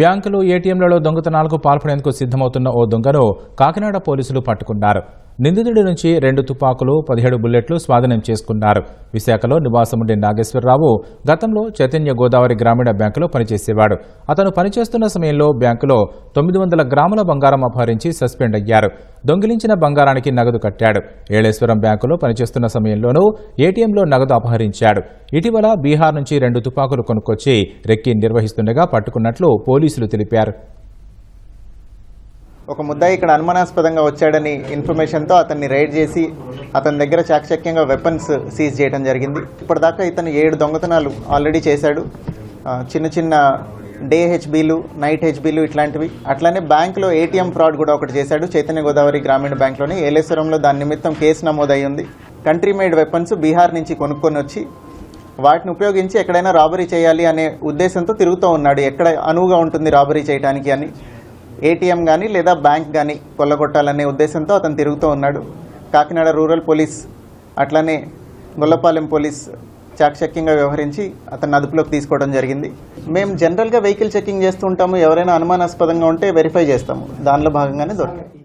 బ్యాంకులు ఏటీఎంలలో దొంగతనాలకు పాల్పడేందుకు సిద్ధమవుతున్న ఓ దొంగను కాకినాడ పోలీసులు పట్టుకున్నారు. నిందితుడి నుంచి రెండు తుపాకులు పదిహేడు బుల్లెట్లు స్వాధీనం చేసుకున్నారు. విశాఖలో నివాసముండే నాగేశ్వరరావు గతంలో చైతన్య గోదావరి గ్రామీణ బ్యాంకులో పనిచేసేవాడు. అతను పనిచేస్తున్న సమయంలో బ్యాంకులో తొమ్మిది వందల గ్రాముల బంగారం అపహరించి సస్పెండ్ అయ్యారు. దొంగిలించిన బంగారానికి నగదు కట్టాడు. ఏళేశ్వరం బ్యాంకులో పనిచేస్తున్న సమయంలోనూ ఏటీఎంలో నగదు అపహరించాడు. ఇటీవల బీహార్ నుంచి రెండు తుపాకులు కొనుక్కొచ్చి రెక్కి నిర్వహిస్తుండగా పట్టుకున్నట్లు పోలీసులు తెలిపారు. ఒక ముద్దాయి ఇక్కడ అనుమానాస్పదంగా వచ్చాడని ఇన్ఫర్మేషన్తో అతన్ని రైడ్ చేసి అతని దగ్గర చాకచక్యంగా వెపన్స్ సీజ్ చేయడం జరిగింది. ఇప్పటిదాకా ఇతను ఏడు దొంగతనాలు ఆల్రెడీ చేశాడు. చిన్న చిన్న డే హెచ్బీలు నైట్ హెచ్బీలు ఇట్లాంటివి. అట్లానే బ్యాంకులో ఏటీఎం ఫ్రాడ్ కూడా ఒకటి చేశాడు చైతన్య గోదావరి గ్రామీణ బ్యాంక్లోని ఏలేశ్వరంలో దాని నిమిత్తం కేసు నమోదయ్యి ఉంది కంట్రీ మేడ్ వెపన్స్ బీహార్ నుంచి కొనుక్కొని వచ్చి వాటిని ఉపయోగించి ఎక్కడైనా రాబరీ చేయాలి అనే ఉద్దేశంతో తిరుగుతూ ఉన్నాడు. ఎక్కడ అనువుగా ఉంటుంది రాబరీ చేయడానికి అని. ఏటీఎం కానీ లేదా బ్యాంక్ కానీ కొల్లగొట్టాలనే ఉద్దేశంతో అతను తిరుగుతూ ఉన్నాడు. కాకినాడ రూరల్ పోలీస్ అట్లానే గొల్లపాలెం పోలీస్ చాకచక్యంగా వ్యవహరించి అతన్ని అదుపులోకి తీసుకోవడం జరిగింది. మేము జనరల్గా వెహికల్ చెకింగ్ చేస్తూ ఉంటాము. ఎవరైనా అనుమానాస్పదంగా ఉంటే వెరిఫై చేస్తాము. దానిలో భాగంగానే దొరికాయి